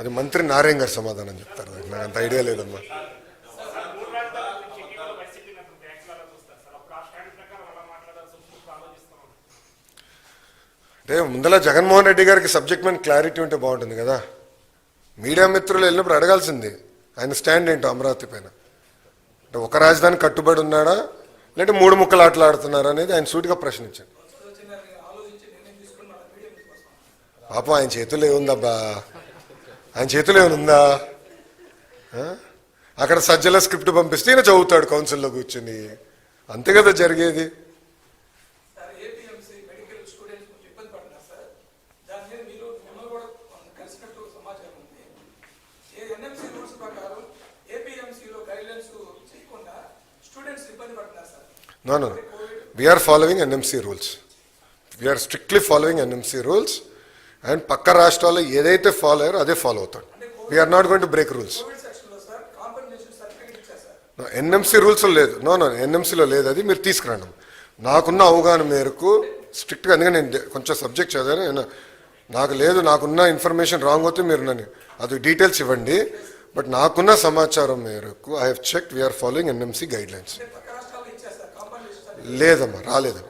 అది మంత్రి నారాయణ గారు సమాధానం చెప్తారు. దానికి నాకు అంత ఐడియా లేదమ్మా. అంటే ముందల జగన్మోహన్ రెడ్డి గారికి సబ్జెక్ట్ మీద క్లారిటీ ఉంటే బాగుంటుంది కదా. మీడియా మిత్రులు వెళ్ళినప్పుడు అడగాల్సింది ఆయన స్టాండ్ ఏంటో అమరావతి పైన. అంటే ఒక రాజధాని కట్టుబడి ఉన్నాడా లేదంటే మూడు ముక్కలు ఆటలు ఆడుతున్నారా అనేది ఆయన సూటిగా ప్రశ్నించాడు. పాపం ఆయన చేతుల్లో ఏముందబ్బా? ఆయన చేతుల్లో ఏమైనా? అక్కడ సజ్జల స్క్రిప్ట్ పంపిస్తే ఈయన చదువుతాడు కౌన్సిల్లో కూర్చుని. అంతే కదా జరిగేది. దాని మీద మీరు మిమ్మల్ని కూడా కలిసినట్టు సమాచారం ఉంది. ఏ ఎన్ఎంసీ రూల్స్ అండ్ పక్క రాష్ట్రాల్లో ఏదైతే ఫాలో అయ్యారో అదే ఫాలో అవుతాడు. We are not going to break rules NMC rules లేదు. నో నో ఎన్ఎంసీలో లేదు. అది మీరు తీసుకురండి. నాకున్న అవగాహన మేరకు స్ట్రిక్ట్గా అందుకని నేను కొంచెం సబ్జెక్ట్ చదివాను. నేను నాకు లేదు నాకున్న ఇన్ఫర్మేషన్ రాంగ్ అవుతే మీరు నన్ను అది డీటెయిల్స్ ఇవ్వండి. బట్ నాకున్న సమాచారం మేరకు I have check we are following NMC guidelines లేదమ్మా రాలేదు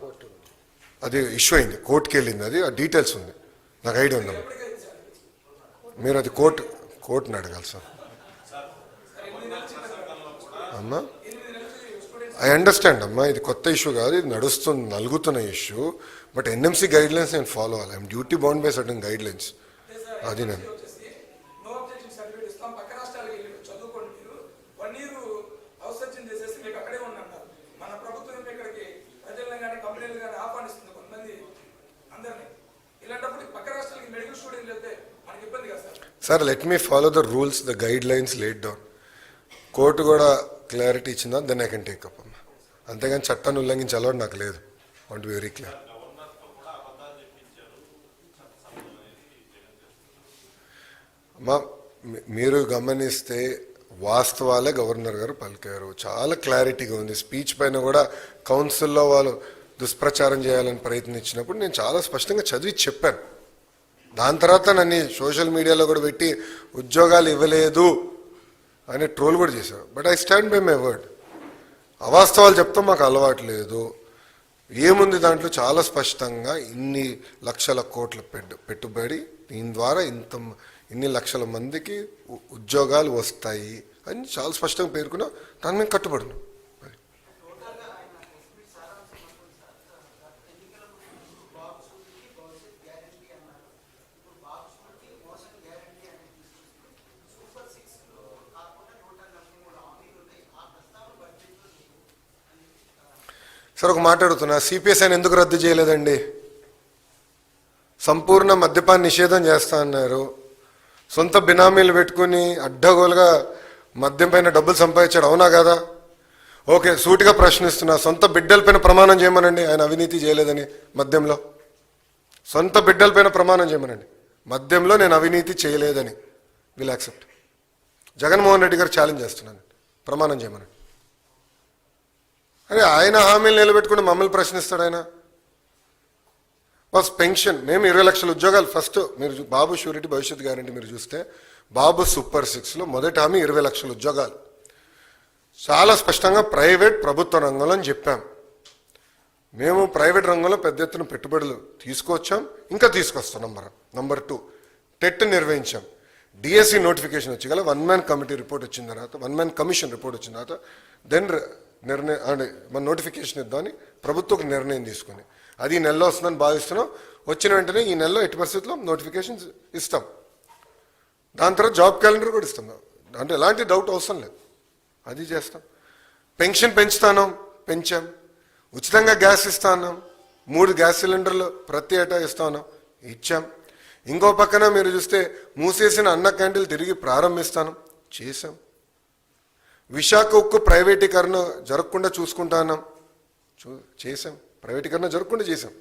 అది ఇష్యూ అయింది. కోర్టుకి వెళ్ళింది అది ఆ డీటెయిల్స్ ఉంది. నాకు ఐడియా ఉందమ్మా మీరు అది కోర్టు కోర్టుని అడగాలి సార్. అమ్మా ఐ అండర్స్టాండ్ అమ్మా ఇది కొత్త ఇష్యూ కాదు ఇది నడుస్తుంది నలుగుతున్న issue but NMC guidelines నేను ఫాలో అవ్వాలి. I'm duty bound by certain guidelines అది నేను sir let me follow the rules the guidelines laid down court కూడా క్లారిటీ ఇచ్చిందా? Then I can take up అమ్మా అంతేగాని చట్టాన్ని ఉల్లంఘించే అలవాటు నాకు లేదు. వాంట్ వెరీ క్లియర్ అమ్మా మీరు గమనిస్తే వాస్తవాలే గవర్నర్ గారు పలికారు. చాలా క్లారిటీగా ఉంది. స్పీచ్ పైన కూడా కౌన్సిల్లో వాళ్ళు దుష్ప్రచారం చేయాలని ప్రయత్నించినప్పుడు నేను చాలా స్పష్టంగా చదివి చెప్పాను. దాని తర్వాత నన్ను సోషల్ మీడియాలో కూడా పెట్టి ఉద్యోగాలు ఇవ్వలేదు అని ట్రోల్ కూడా చేశారు. But I stand by my word అవాస్తవాలు చెప్తాం మాకు అలవాటు లేదు. ఏముంది దాంట్లో? చాలా స్పష్టంగా ఇన్ని లక్షల కోట్ల పెట్టుబడి దీని ద్వారా ఇంత ఇన్ని లక్షల మందికి ఉ- ఉద్యోగాలు వస్తాయి అని చాలా స్పష్టంగా పేర్కొన్నా దాని మేము కట్టుబడినాం సార్ ఒక మాట్లాడుతున్నా సిపిఎస్ అని ఎందుకు రద్దు చేయలేదండి? సంపూర్ణ మద్యపాన నిషేధం చేస్తా అన్నారు. సొంత బినామీలు పెట్టుకుని అడ్డగోలుగా మద్యం పైన డబ్బులు సంపాదించాడు అవునా కదా? ఓకే సూటిగా ప్రశ్నిస్తున్నా. సొంత బిడ్డలపైన ప్రమాణం చేయమనండి. ఆయన అవినీతి చేయలేదని మద్యంలో. సొంత బిడ్డలపైన ప్రమాణం చేయమనండి. మద్యంలో నేను అవినీతి చేయలేదని. విల్ యాక్సెప్ట్ జగన్మోహన్ రెడ్డి గారు ఛాలెంజ్ చేస్తున్నాను. ప్రమాణం చేయమనండి. అరే ఆయన హామీలు నిలబెట్టుకుని మమ్మల్ని ప్రశ్నిస్తాడు ఆయన. బస్ పెన్షన్ మేము ఇరవై లక్షల ఉద్యోగాలు. ఫస్ట్ మీరు బాబు షూరిటీ భవిష్యత్ గ్యారంటీ మీరు చూస్తే బాబు సూపర్ సిక్స్లో మొదటి హామీ ఇరవై లక్షల ఉద్యోగాలు. చాలా స్పష్టంగా ప్రైవేట్ ప్రభుత్వ రంగంలో అని చెప్పాం. మేము ప్రైవేట్ రంగంలో పెద్ద ఎత్తున పెట్టుబడులు తీసుకొచ్చాం. ఇంకా తీసుకొస్తాం నంబర్ నంబర్ టూ టెట్ నిర్వహించాం. డిఎస్సి నోటిఫికేషన్ వచ్చి గల వన్ మ్యాన్ కమిటీ రిపోర్ట్ వచ్చిన తర్వాత వన్ మ్యాన్ కమిషన్ రిపోర్ట్ వచ్చిన తర్వాత దెన్ నిర్ణయం అంటే మన నోటిఫికేషన్ ఇద్దామని ప్రభుత్వం ఒక నిర్ణయం తీసుకుని అది ఈ నెలలో వస్తుందని భావిస్తున్నాం. వచ్చిన వెంటనే ఈ నెలలో ఎట్టి పరిస్థితుల్లో నోటిఫికేషన్స్ ఇస్తాం. దాని తర్వాత జాబ్ క్యాలెండర్ కూడా ఇస్తాం. అంటే ఎలాంటి డౌట్ అవసరం లేదు. అది చేస్తాం. పెన్షన్ పెంచుతాను పెంచాం. ఉచితంగా గ్యాస్ ఇస్తాను. మూడు గ్యాస్ సిలిండర్లు ప్రతి ఏటా ఇస్తాను. ఇచ్చాం. ఇంకో పక్కన మీరు చూస్తే మూసేసిన అన్న క్యాంటీన్లు తిరిగి ప్రారంభిస్తాను. చేశాం. విశాఖ ఉక్కు ప్రైవేటీకరణ జరగకుండా చూసుకుంటాను చూ చేసాం ప్రైవేటీకరణ జరగకుండా చేశాం.